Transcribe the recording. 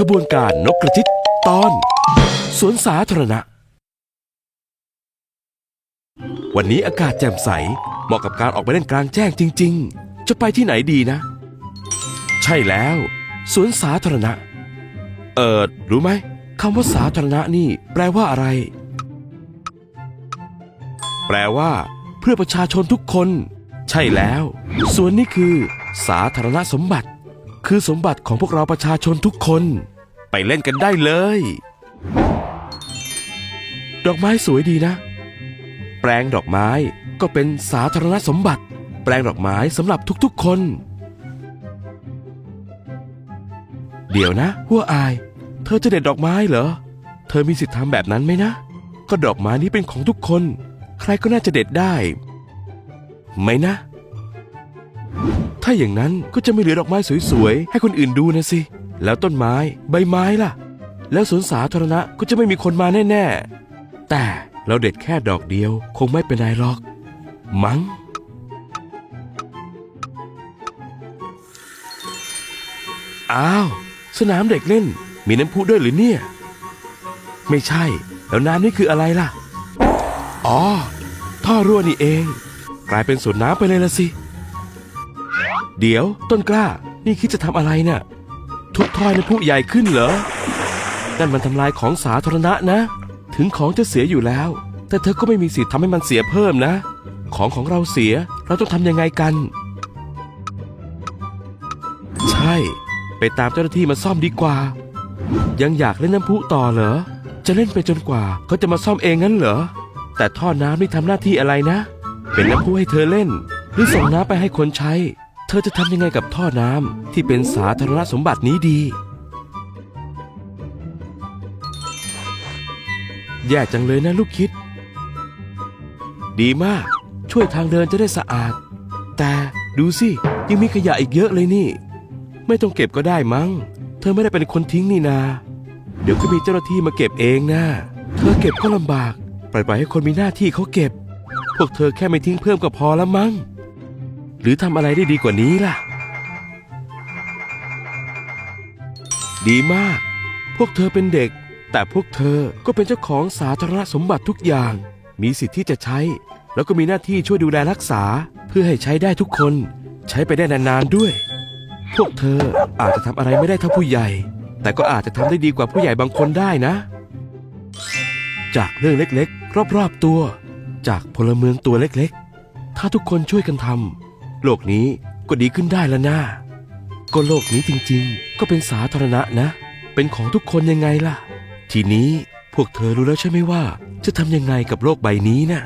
ขบวนการนกกระจิตตอน สวนสาธารณะ วันนี้อากาศแจ่มใส เหมาะกับการออกไปเล่นกลางแจ้งจริง ๆ จะไปที่ไหนดีนะ ใช่แล้ว สวนสาธารณะ เอิดรู้ไหมคำว่าสาธารณะนี่แปลว่าอะไร แปลว่า เพื่อประชาชนทุกคน ใช่แล้ว สวนนี้คือ สาธารณสมบัติ คือสมบัติของพวกเราประชาชนทุกคน ไปเล่นกันได้เลย ดอกไม้สวยดีนะ แปลงดอกไม้ก็เป็นสาธารณสมบัติ แปลงดอกไม้สำหรับทุกๆคน เดี๋ยวนะหัวอาย เธอจะเด็ดดอกไม้เหรอ เธอมีสิทธิ์ทำแบบนั้นไหมนะ ก็ดอกไม้นี้เป็นของทุกคน ใครก็น่าจะเด็ดได้ ไหมนะ ถ้าอย่างนั้นก็จะไม่เหลือดอกไม้สวยๆ ให้คนอื่นดูนะสิ แล้วต้นไม้ใบไม้ล่ะ แล้วสวนสาธารณะก็จะไม่มีคนมาแน่ๆ แต่เราเด็ดแค่ดอกเดียว คงไม่เป็นไรหรอก มั้งอ้าว สนามเด็กเล่น มีน้ำพุด้วยหรือเนี่ย ไม่ใช่ แล้วน้ำนี่คืออะไรล่ะ อ๋อ ท่อรั่วนี่เอง กลายเป็นสวนน้ำไปเลยละสิ เดี๋ยวต้นกล้า นี่คิดจะทำอะไรน่ะ ทุบท่อยใน้ำพุใหญ่ขึ้นเหรอ นั่นมันทำลายของสาธารณะนะ ถึงของจะเสียอยู่แล้ว แต่เธอก็ไม่มีสิทธิ์ทำให้มันเสียเพิ่มนะ ของของเราเสีย เราต้องทำยังไงกัน ใช่ ไปตามเจ้าหน้าที่มาซ่อมดีกว่า ยังอยากเล่นน้ำพุต่อเหรอ จะเล่นไปจนกว่าเขาจะมาซ่อมเองงั้นเหรอ แต่ท่อน้ำนี่ทำหน้าที่อะไรนะ เป็นน้ำพุให้เธอเล่น หรือส่งน้ำไปให้คนใช้ เธอจะทำยังไงกับท่อน้ำที่เป็นสาธารณสมบัตินี้ดี แย่จังเลยนะลูกคิด ดีมาก ช่วยทางเดินจะได้สะอาด แต่ดูสิ ยังมีขยะอีกเยอะเลยนี่ ไม่ต้องเก็บก็ได้มั้ง เธอไม่ได้เป็นคนทิ้งนี่นา เดี๋ยวก็มีเจ้าหน้าที่มาเก็บเองนะ เธอเก็บก็ลำบาก ปล่อยไปให้คนมีหน้าที่เขาเก็บ พวกเธอแค่ไม่ทิ้งเพิ่มก็พอแล้วมั้ง รือทำอะไรได้ดีกว่านี้ล่ะ ดีมาก พวกเธอเป็นเด็ก แต่พวกเธอก็เป็นเจ้าของสาธารณสมบัติทุกอย่าง มีสิทธิ์ที่จะใช้ แล้วก็มีหน้าที่ช่วยดูแลรักษา เพื่อให้ใช้ได้ทุกคน ใช้ไปได้นานๆด้วย พวกเธออาจจะทำอะไรไม่ได้เท่าผู้ใหญ่ แต่ก็อาจจะทำได้ดีกว่าผู้ใหญ่บางคนได้นะ จากเรื่องเล็กๆ รอบๆตัว จากพลเมืองตัวเล็กๆ ถ้าทุกคนช่วยกันทำ โลกนี้ก็ดีขึ้นได้แล้วนะก็โลกนี้จริงๆ ก็เป็นสาธารณะนะ เป็นของทุกคนยังไงล่ะ ทีนี้พวกเธอรู้แล้วใช่ไหมว่า จะทำยังไงกับโลกใบนี้น่ะ